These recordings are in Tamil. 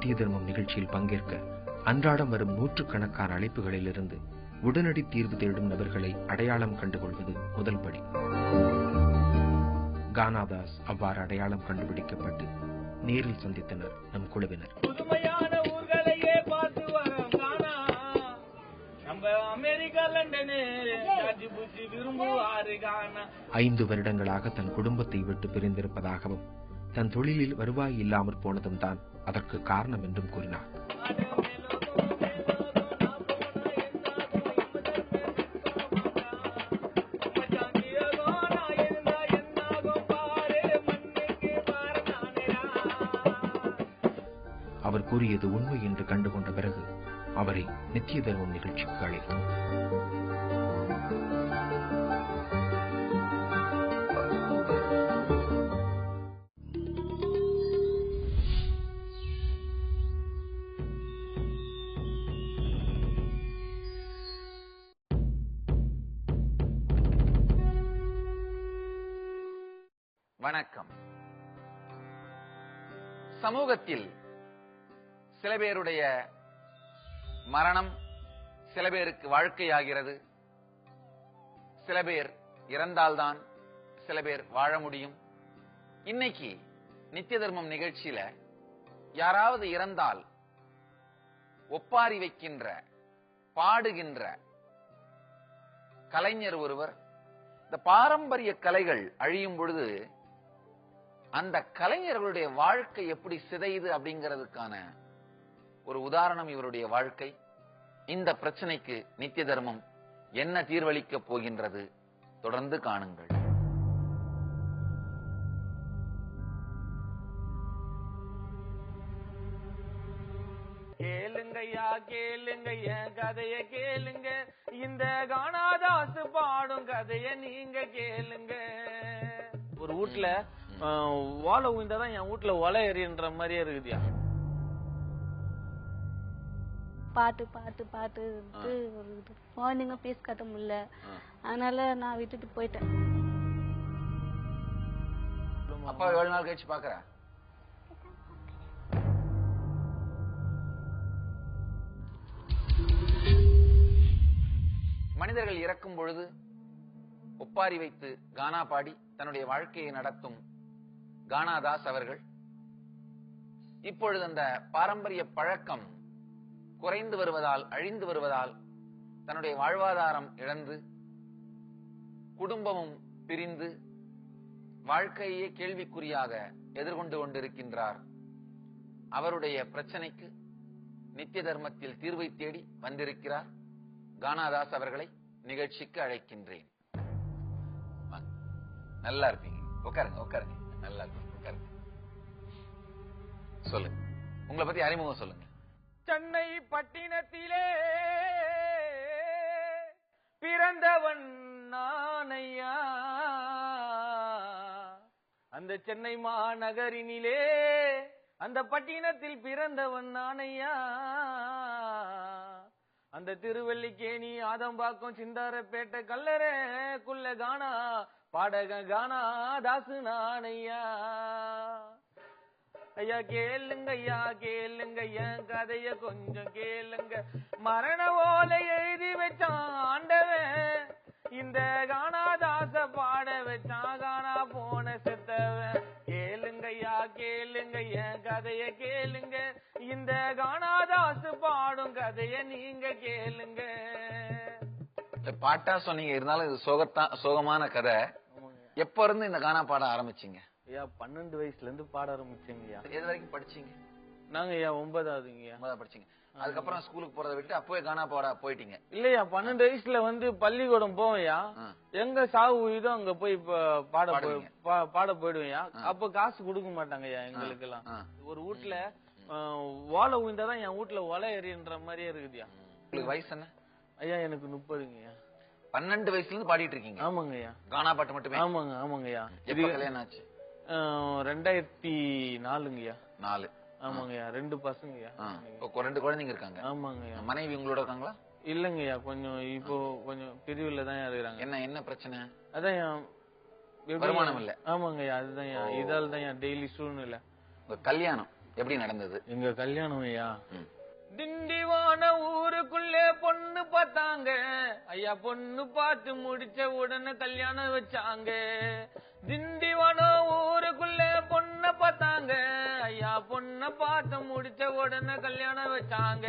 நித்திய தர்மம் நிகழ்ச்சியில் பங்கேற்க அன்றாடம் வரும் நூற்றுக்கணக்கான அழைப்புகளிலிருந்து உடனடி தீர்வு தேடும் நபர்களை அடையாளம் கண்டுகொள்வது முதல் படி. கானாதாஸ் அவ்வாறு அடையாளம் கண்டுபிடிக்கப்பட்டு நேரில் சந்தித்தனர் நம் குழுவினர். ஐந்து வருடங்களாக தன் குடும்பத்தை விட்டு பிரிந்திருப்பதாகவும் தன் தொழிலில் வருவாய் இல்லாமற் போனதும் தான் அதற்கு காரணம் என்றும் கூறினார். அவர் கூறியது உண்மை என்று கண்டுகொண்ட பிறகு அவரை நித்திய தர்மம் நிகழ்ச்சிக்கு அழைத்தோம். சமூகத்தில் சில பேருடைய மரணம் சில பேருக்கு வாழ்க்கையாகிறது. சில பேர் இறந்தால்தான் சில பேர் வாழ முடியும். இன்னைக்கு நித்திய தர்மம் நிகழ்ச்சியில யாராவது இறந்தால் ஒப்பாரி வைக்கின்ற பாடுகின்ற கலைஞர் ஒருவர் இந்த பாரம்பரிய கலைகள் அழியும் பொழுது அந்த கலைஞர்களுடைய வாழ்க்கை எப்படி சிதையுது அப்படிங்கிறதுக்கான ஒரு உதாரணம் இவருடைய வாழ்க்கை. இந்த பிரச்சனைக்கு நித்திய தர்மம் என்ன தீர்வளிக்க போகின்றது தொடர்ந்து காணுங்கள். கேளுங்கய்யா கேளுங்க என் கதைய கேளுங்க. இந்த கானாதாசு பாடும் கதைய நீங்க கேளுங்க. ஒரு ஆஹ், ஓலை உயிந்தாதான் என் வீட்ல ஒலை எறின்ற மாதிரியே இருக்குதுயா? பாட்டு பாட்டு பாட்டு ஒரு இது குழந்தைங்க பீஸ் கட்ட முடியல. அதனால நான் விட்டுட்டு போயிட்டேன். அப்பா எவ்வளவு நாள் கழிச்சு பாக்குற? மனிதர்கள் இறக்கும் பொழுது ஒப்பாரி வைத்து கானா பாடி தன்னுடைய வாழ்க்கையை நடத்தும் கானாதாஸ் அவர்கள் இப்பொழுது அந்த பாரம்பரிய பழக்கம் குறைந்து வருவதால் அழிந்து வருவதால் தன்னுடைய வாழ்வாதாரம் இழந்து குடும்பமும் பிரிந்து வாழ்க்கையே கேள்விக்குறியாக எதிர்கொண்டு கொண்டிருக்கின்றார். அவருடைய பிரச்சனைக்கு நித்திய தர்மத்தில் தீர்வை தேடி வந்திருக்கிறார் கானாதாஸ் அவர்களை நிகழ்ச்சிக்கு அழைக்கின்றேன். நல்லா இருப்பீங்க. உட்காருங்க உட்காருங்க. நல்லா இருப்பீங்க சொல்லுங்க. உங்களை பத்தி அறிமுகம் சொல்லுங்க. சென்னை பட்டினத்திலே பிறந்தவன் நானையா? அந்த சென்னை மாநகரினிலே அந்த பட்டினத்தில் பிறந்தவன் நானையா? அந்த திருவல்லிக்கேணி ஆதம்பாக்கம் சிந்தாரப்பேட்டை கல்லறை குள்ள கானா பாடக கானா தாசு நானையா ஐயா கேளுங்க ஐயா கேளுங்க என் கதைய கொஞ்சம் கேளுங்க. மரண ஓலை எழுதி வச்சான் ஆண்டவன் இந்த கானாதாச பாட வச்சான் காணா போன செத்தவன். கேளுங்க ஐயா கேளுங்க என் கதைய கேளுங்க. இந்த கானாதாசு பாடும் கதைய நீங்க கேளுங்க. பாட்டா சொன்னீங்க இருந்தாலும் இது சோகத்தான் சோகமான கதை. எப்ப இருந்து இந்த கானா பாட ஆரம்பிச்சீங்க? ஐயா பன்னெண்டு வயசுல இருந்து பாட ஆரம்பிச்சேங்க ஐயா. எது வரைக்கும் படிச்சீங்க? நாங்க ஐயா ஒன்பதாவதுங்கய்யா ஒன்பதாவது படிச்சீங்க. அதுக்கப்புறம் ஸ்கூலுக்கு போறதை விட்டு அப்பவே கானா பாட போயிட்டீங்க. இல்லையா பன்னெண்டு வயசுல வந்து பள்ளிக்கூடம் போவையா. எங்க சாவு உயுதோ அங்க போய் பாட பாட போயிடுவையா அப்ப காசு கொடுக்க மாட்டாங்கய்யா எங்களுக்கு எல்லாம். ஒரு வீட்ல ஓலை உயிந்தாதான் என் வீட்ல ஒலை எறின்ற மாதிரியே இருக்குதுயா உங்களுக்கு வயசு என்ன? ஐயா எனக்கு முப்பதுங்கய்யா. பன்னெண்டு வயசுல இருந்து பாடிட்டு இருக்கீங்க ஆமாங்கய்யா. கானா பாட்டு மட்டுமே? ஆமாங்க ஆமாங்கய்யா. எப்ப கல்யாணம் ஆச்சு? ரெண்டாயிரத்தி நாலுங்கய்யா. நாலு. ஆமாங்கய்யா ரெண்டு பசங்கய்யா. இப்போ ரெண்டு குழந்தைங்க இருக்காங்க. ஆமாங்கய்யா. மனைவி உங்களோட இருக்காங்களா? இல்லங்கய்யா கொஞ்சம் இப்போ கொஞ்சம் பிரிவுல தான் இருக்கிறாங்க. என்ன என்ன பிரச்சனை? அதான் வருமானம் இல்ல. ஆமாங்கய்யா அதுதான் இதால தான் டெய்லி சூழ்நிலை. உங்க கல்யாணம் எப்படி நடந்தது? எங்க கல்யாணம் ஐயா. திண்டிவான ஊருக்குள்ள பொண்ணு பார்த்தாங்க. ஐயா பொண்ணு பார்த்து முடிச்ச உடனே கல்யாணம் வச்சாங்க. திண்டிவான ஊருக்குள்ள பொண்ண பார்த்தாங்க. ஐயா பொண்ண பார்த்து முடிச்ச உடனே கல்யாணம் வச்சாங்க.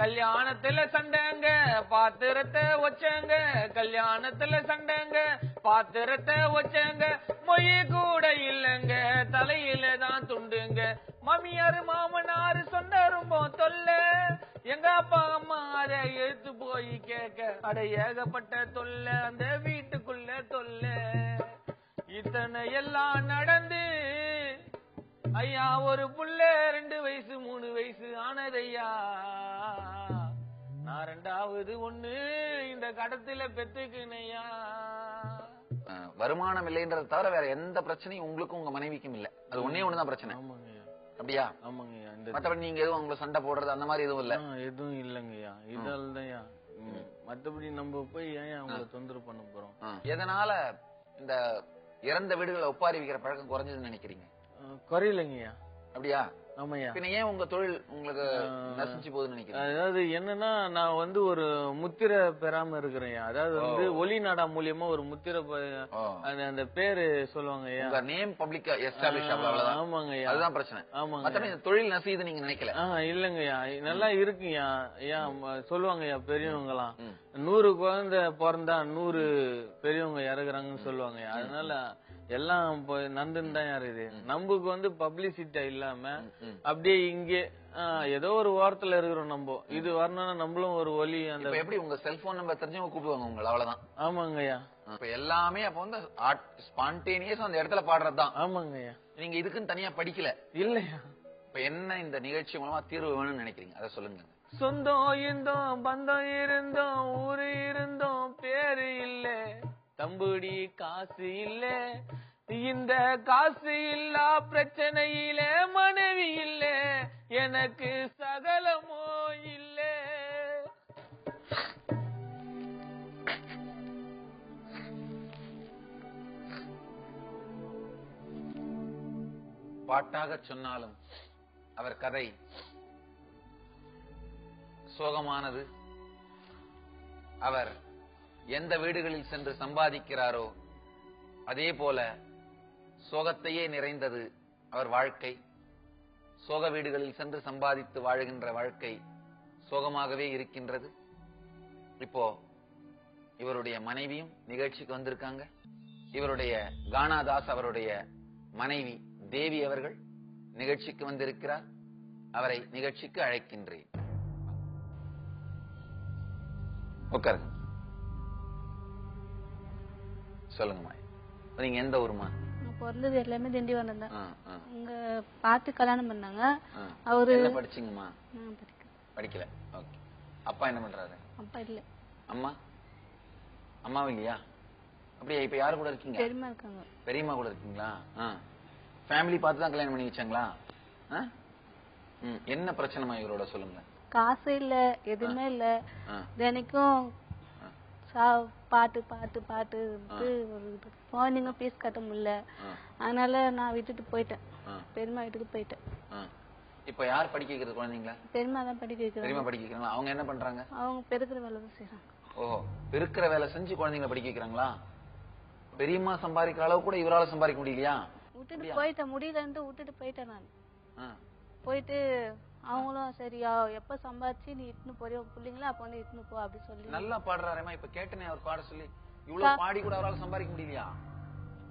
கல்யாணத்துல சண்டைங்க பாத்திரத்தை வச்சங்க. கல்யாணத்துல சண்டைங்க பாத்திரத்தை வச்சங்க. மொய் கூட இல்லங்க தலையில தான் துண்டுங்க. மம்மியாரு தொல்ல எங்க அப்பா அம்மா அதை எடுத்து போய் கேட்க. அட ஏகப்பட்ட தொல்ல அந்த வீட்டுக்குள்ள தொல்ல. இத்தனை எல்லாம் நடந்து ஐயா ஒரு புள்ள ரெண்டு வயசு மூணு வயசு ஆனதையா? நான் ரெண்டாவது ஒண்ணு இந்த கடத்துல பெத்துக்கினையா? வருமானம் இல்லைன்றதை தவிர வேற எந்த பிரச்சனையும் உங்களுக்கும் உங்க மனைவிக்கும் இல்ல. அது ஒண்ணே ஒண்ணுதான் பிரச்சனை. அப்படியா? ஆமாங்கய்யா இந்த மத்தபடி நீங்க எதுவும் உங்களை சண்டை போடுறது அந்த மாதிரி எதுவும் இல்ல? எதுவும் இல்லைங்கய்யா. இதால் தான்யா மத்தபடி நம்ம போய் ஏன் அவங்கள தொந்தரவு பண்ண போறோம்? எதனால இந்த இறந்த வீடுகளை ஒப்பாரி வைக்கிற பழக்கம் குறைஞ்சதுன்னு நினைக்கிறீங்க? குறையலைங்கய்யா. அப்படியா? ஏன் உங்க தொழில் உங்களுக்கு நசிச்சு போகுதுன்னு நினைக்கிறீங்க? அதாவது என்னன்னா நான் வந்து ஒரு முத்திரை பெறாம இருக்கிறேன் அதாவது வந்து ஒலி நாடா மூலியமா ஒரு முத்திரை. அந்த பேரு சொல்லுவாங்க நேம் பப்ளிக்கா அவ்வளவுதான். ஆமாங்க அதுதான் பிரச்சனை. ஆமாங்க தொழில் நசியுது நீங்க நினைக்கல? இல்லங்கய்யா நல்லா இருக்குங்கய்யா ஐயா. சொல்லுவாங்கய்யா பெரியவங்கலாம். ம். நூறு குழந்தை பிறந்தா நூறு பெரியவங்க இறக்குறாங்கன்னு சொல்லுவாங்கய்யா அதனால எல்லாம் இப்போ நந்துன்னு தான் இருக்குது நமக்கு வந்து பப்ளிசிட்டி இல்லாம. அப்படியே இங்கே ஏதோ ஒரு ஓரத்துல இருக்கிறோம் நம்ம இது வரணும்னா நம்மளும் ஒரு ஒலி அந்த எப்படி உங்க செல்போன் நம்பர் தெரிஞ்சவங்க கூப்பிடுவாங்க உங்களை? அவ்வளவுதான். ஆமாங்கய்யா இப்ப எல்லாமே அப்ப வந்து ஸ்பான்டேனியஸ் அந்த இடத்துல பாடுறதுதான் ஆமாங்கய்யா நீங்க இதுக்குன்னு தனியா படிக்கல. இல்லையா இப்ப என்ன இந்த நிகழ்ச்சி மூலமா தீர்வு வேணும்னு நினைக்கிறீங்க? அதை சொல்லுங்க. சொந்தம் இருந்தோம் பந்தம் இருந்தோம் ஊரு தம்புடி காசு இல்ல. இந்த காசு இல்லா பிரச்சனையில மனைவி இல்ல. எனக்கு சகலமோ இல்ல. பாட்டாக சொன்னாலும் அவர் கதை சோகமானது. அவர் எந்த வீடுகளில் சென்று சம்பாதிக்கிறாரோ அதே போல சோகத்தையே நிறைந்தது அவர் வாழ்க்கை. சோக வீடுகளில் சென்று சம்பாதித்து வாழுகின்ற வாழ்க்கை சோகமாகவே இருக்கின்றது. இப்போ இவருடைய மனைவியும் நிகழ்ச்சிக்கு வந்திருக்காங்க. இவருடைய கானாதாஸ் அவருடைய மனைவி தேவி அவர்கள் நிகழ்ச்சிக்கு வந்திருக்கிறார். அவரை நிகழ்ச்சிக்கு அழைக்கின்றேன். உட்காருங்க. சொல்லுங்கம்மா. நீங்க எந்த ஊருமா பிறந்தது எல்லாமே திண்டிவனம் தான். இங்க பார்த்து கல்யாணம் பண்ணாங்க. அவரு படிச்சீங்கம்மா? படிக்கல. ஓகே. அப்பா என்ன பண்றாரு? அப்பா இல்ல. அம்மா? அம்மாவும் இல்லையா? அப்படியா? இப்ப யாரு கூட இருக்கீங்க? பெரியமா இருக்காங்க. பெரியம்மா கூட இருக்கீங்களா? ஃபேமிலி பார்த்து தான் கல்யாணம் பண்ணி வச்சாங்களா? என்ன பிரச்சனைமா இவரோட சொல்லுங்க. காசு இல்ல எதுவுமே இல்ல. தினைக்கும் சா- பாட்டு பாட்டு பாட்டு ஒரு குழந்தைங்க ஃபீஸ் கட்ட முடியல. அதனால நான் விட்டுட்டு போயிட்டேன். ஆ, பெரியம்மா வீட்டுக்கு போயிட்டேன். இப்ப யார் படிக்க வைக்கிறது குழந்தைங்களா? பெரியம்மா தான் படிக்க வைக்கிறாங்க. பெரியம்மா படிக்க வைக்கிறாங்களா? அவங்க என்ன பண்றாங்க? அவங்க பெருக்கிற வேலை தான் செய்யறாங்க ஓஹோ பெருக்கிற வேலை செஞ்சு குழந்தைங்களை படிக்க வைக்கிறாங்களா? பெரியம்மா சம்பாதிக்கிற அளவு கூட இவரால சம்பாதிக்க முடியலையா? விட்டுட்டு போயிட்டேன். முடியலன்ட்டு விட்டுட்டு போயிட்டேன் நான். போயிட்டு அவங்களும் சரியா எப்ப சம்பாதிச்சு நீ இட்டுன்னு போறியோ பிள்ளைங்களா அப்ப வந்து இட்டுன்னு போ அப்படி சொல்லி. நல்லா பாடுறாரேம்மா இப்ப கேட்டனே அவர் பாட சொல்லி. இவ்வளவு பாடி கூட அவரால சம்பாதிக்க முடியலையா?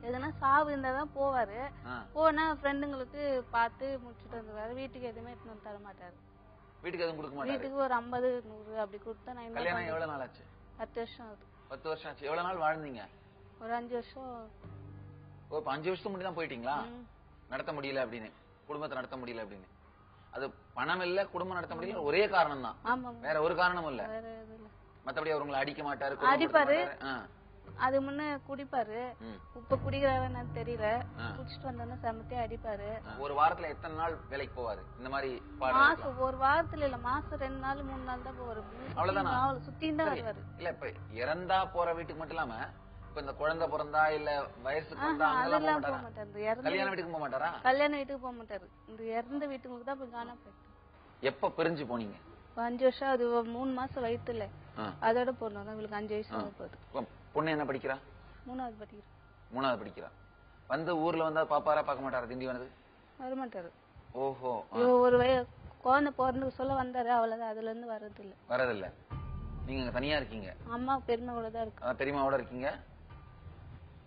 எதுனா சாவு இருந்தா தான் போவாரு. போனா ஃப்ரெண்டுங்களுக்கு பார்த்து முடிச்சுட்டு வந்துருவாரு. வீட்டுக்கு எதுவுமே எடுத்துன்னு தர மாட்டாரு. வீட்டுக்கு எதுவும் கொடுக்க மாட்டாரு? வீட்டுக்கு ஒரு ஐம்பது நூறு அப்படி கொடுத்தா நான் கல்யாணம்? எவ்வளவு நாள் ஆச்சு? பத்து வருஷம் ஆகுது. பத்து வருஷம் ஆச்சு. எவ்வளவு நாள் வாழ்ந்தீங்க? ஒரு அஞ்சு வருஷம் ஓ அஞ்சு வருஷத்துக்கு முன்னாடி தான் போயிட்டீங்களா. நடத்த முடியல அப்படின்னு. குடும்பத்தை நடத்த முடியல அப்படின்னு. அது பணம் இல்ல குடும்பம் நடத்த முடியல ஒரே காரணம் தான் வேற ஒரு காரணமும் இல்ல. மத்தபடி அவர் உங்களை அடிக்க மாட்டாரு அடிப்பாரு. அது முன்ன குடிப்பாரு. இப்ப குடிக்கிறாருன்னு தெரியல. குடிச்சிட்டு வந்தோன்னா செமத்தியா அடிப்பாரு. ஒரு வாரத்துல எத்தனை நாள் வேலைக்கு போவாரு? இந்த மாதிரி மாசம் ஒரு வாரத்துல இல்ல மாசம் ரெண்டு நாள் மூணு நாள் தான் போவாரு. அவ்வளவுதானா? அவ்வளவு சுத்தின்னு தான். வருவாரு. இல்ல இப்ப இறந்தா போற வீட்டுக்கு மட்டும் இல்லாம இப்ப இந்த குழந்தை பிறந்தா இல்ல போக அதெல்லாம் போக மாட்டாரா? மாட்டாரு. கல்யாண வீட்டுக்கு போக மாட்டாரா? கல்யாண வீட்டுக்கு போக மாட்டாரு. இந்த இறந்த வீட்டுக்கு தான் போய் காணா போயிட்டு. எப்ப பிரிஞ்சு போனீங்க? அஞ்சு வருஷம் அது மூணு மாசம் வயித்துல. ஆ. அதோட போனோம். இவளுக்கு அஞ்சு வயசு போகுது. பொண்ணு என்ன படிக்கிறா? மூணாவது படிக்கிறோம் மூணாவது படிக்கிறா. வந்து ஊர்ல வந்தா பாப்பாரா பார்க்க மாட்டாரா? திண்டிவனத்துக்கு வரமாட்டாரு. ஓஹோ ஆ, இவ ஒரு வய குழந்தை பிறந்து சொல்ல வந்தாரு. அவ்வளவுதான். அதுல இருந்து வர்றது இல்ல வரதில்ல. நீங்க அங்க தனியா இருக்கீங்க. அம்மா பெருமை கூட தான் இருக்கு. அதான் பெரியம்மாவோட இருக்கீங்க.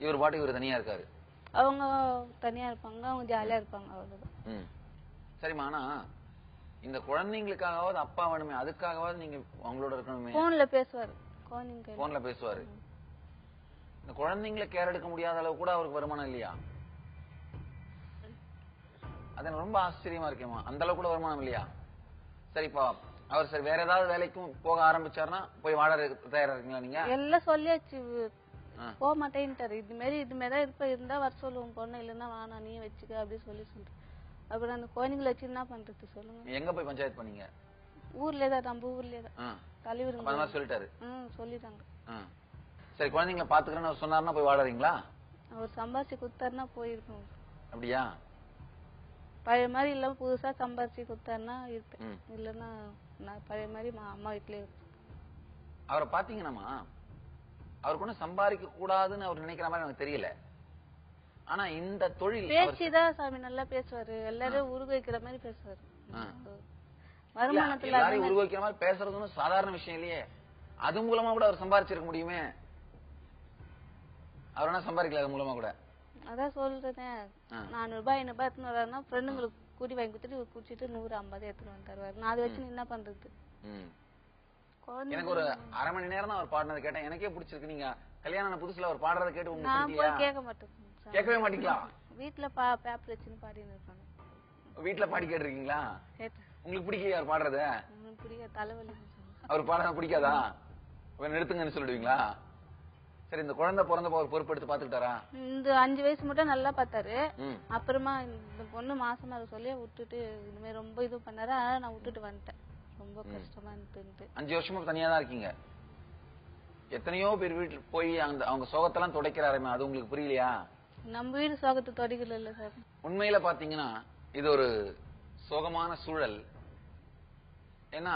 இவர் பாட்டுக்கு இவர் தனியா இருக்காரு. அவங்க தனியா இருப்பாங்க அவங்க ஜாலியா இருப்பாங்க அவ்வளவுதான். சரிம்மா ஆனா இந்த குழந்தைங்களுக்காகவாவது அப்பா வேணுமே அதுக்காகவாவது நீங்க அவங்களோட இருக்கணுமே. போன்ல பேசுவாரு. போன்ல பேசுவாரு. இந்த குழந்தைங்களை கேர் எடுக்க முடியாத அளவு கூட அவருக்கு வருமானம் இல்லையா? அது ரொம்ப ஆச்சரியமா இருக்கேம்மா. அந்த அளவு கூட வருமானம் இல்லையா? சரிப்பா அவர் சரி வேற ஏதாவது வேலைக்கும் போக ஆரம்பிச்சாருன்னா போய் வாழ தயாரா இருக்கீங்களா நீங்க? எல்லாம் சொல்லியாச்சு. போக மாட்டேன்ட்டாரு இது மாதிரி இது மாதிரி தான் இருப்ப இருந்தா வர சொல்லுவோம் பொண்ணு இல்லைன்னா வேணாம் நீ வச்சுக்க அப்படி சொல்லி சொல்லிட்டு அப்புறம் அந்த குழந்தைங்களை வச்சு என்ன பண்றது சொல்லுங்க. எங்க போய் பஞ்சாயத்து பண்ணீங்க? ஊர்லயே தான் நம்ம ஊர்லயே தான். தலைவர் சொல்லிட்டாரு. ம் சொல்லிட்டாங்க. சரி குழந்தைங்களை பாத்துக்கிறேன்னு அவர் சொன்னாருன்னா போய் வாழறீங்களா அவர் சம்பாரிச்சு கொடுத்தாருன்னா போயிருக்கோம் அப்படியா? பழைய மாதிரி இல்லாம புதுசா சம்பாரிச்சு கொடுத்தாருன்னா இருப்பேன். இல்லைன்னா நான் பழைய மாதிரி அம்மா வீட்லயே இருப்பேன். அவரை பாத்தீங்கன்னாமா அவருக்கு ஒன்றும் சம்பாதிக்க கூடாதுன்னு அவர் நினைக்கிற மாதிரி எனக்கு தெரியல. ஆனா இந்த தொழில் அவர் பேச்சு தான் சாமி நல்லா பேசுவாரு. எல்லாரும் உருக வைக்கிற மாதிரி பேசுவாரு. வருமானத்துல எல்லாரையும் உருவாக்கிற மாதிரி பேசுறது ஒண்ணும் சாதாரண விஷயம் இல்லையே. அது மூலமா கூட அவர் சம்பாரிச்சிருக்க முடியுமே? அவர் என்ன சம்பாதிக்கல அது மூலமா கூட. அதான் சொல்றேன். நானூறு ரூபாய் ஐநூறு ரூபாய் எடுத்துன்னு வர்றாருன்னா ஃப்ரெண்டுங்களுக்கு கூட்டி வாங்கி கொடுத்துட்டு குடிச்சிட்டு நூறு ஐம்பது எடுத்துன்னு வந்து தருவாரு. நான் அதை வச்சு என்ன பண்றது? எனக்கு ஒரு அரை மணி நேரம் தான் அவர் பாடினதை கேட்டேன். எனக்கே பிடிச்சிருக்கு நீங்க. கல்யாணம் புதுசுல அவர் பாடுறதை கேட்டு உங்களுக்கு கேட்க மாட்டேன். கேட்கவே மாட்டீங்களா? வீட்டுல பா பேப்பர் வச்சுன்னு பாடின்னு இருப்பாங்க வீட்டுல பாடி கேட்டிருக்கீங்களா? உங்களுக்கு பிடிக்கலையா அவர் பாடுறத? தலைவலி அவர் பாடுறத பிடிக்காதா? நிறுத்துங்கன்னு சொல்லிடுவீங்களா? சரி இந்த குழந்தை பிறந்தப்ப அவர் பொறுப்பெடுத்து பாத்துக்கிட்டாரா இந்த அஞ்சு வயசு மட்டும் நல்லா பார்த்தாரு. அப்புறமா இந்த பொண்ணு மாசமா இருக்க சொல்லி விட்டுட்டு மாதிரி ரொம்ப இது பண்ணாரு. நான் விட்டுட்டு வந்துட்டேன். ரொம்ப கஷ்டமா இருந்துட்டு அஞ்சு வருஷமா தனியா தான் இருக்கீங்க. எத்தனையோ பேர் வீட்டுல போய் அந்த அவங்க சோகத்தெல்லாம் துடைக்கிறாருமே அது உங்களுக்கு புரியலையா? நம்ம வீடு சோகத்தை தொடிக்கல இல்ல சார். உண்மையில பாத்தீங்கன்னா இது ஒரு சோகமான சூழல். ஏன்னா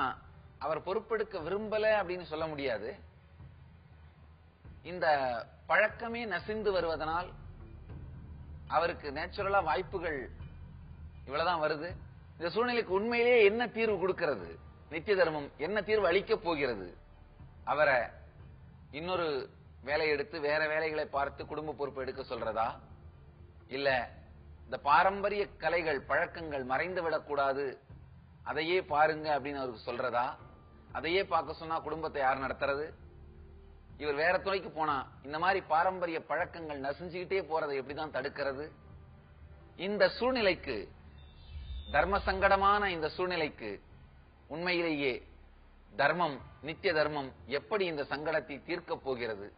அவர் பொறுப்பெடுக்க விரும்பல அப்படின்னு சொல்ல முடியாது. இந்த பழக்கமே நசிந்து வருவதனால் அவருக்கு நேச்சுரலா வாய்ப்புகள் இவ்வளவுதான் வருது. இந்த சூழ்நிலைக்கு உண்மையிலேயே என்ன தீர்வு கொடுக்கிறது? நித்திய தர்மம் என்ன தீர்வு அளிக்க போகிறது? அவரை இன்னொரு வேலை எடுத்து வேற வேலைகளை பார்த்து குடும்ப பொறுப்பு எடுக்க சொல்றதா? இல்ல இந்த பாரம்பரிய கலைகள் பழக்கங்கள் மறைந்து விடக்கூடாது அதையே பாருங்க அப்படின்னு அவருக்கு சொல்றதா? அதையே பார்க்க சொன்னா குடும்பத்தை யார் நடத்துறது? இவர் வேற துணைக்கு போனா இந்த மாதிரி பாரம்பரிய பழக்கங்கள் நசிஞ்சுக்கிட்டே போறதை எப்படிதான் தடுக்கிறது? இந்த சூழ்நிலைக்கு தர்ம சங்கடமான இந்த சூழ்நிலைக்கு உண்மையிலேயே தர்மம் நித்திய தர்மம் எப்படி இந்த சங்கடத்தை தீர்க்கப் போகிறது?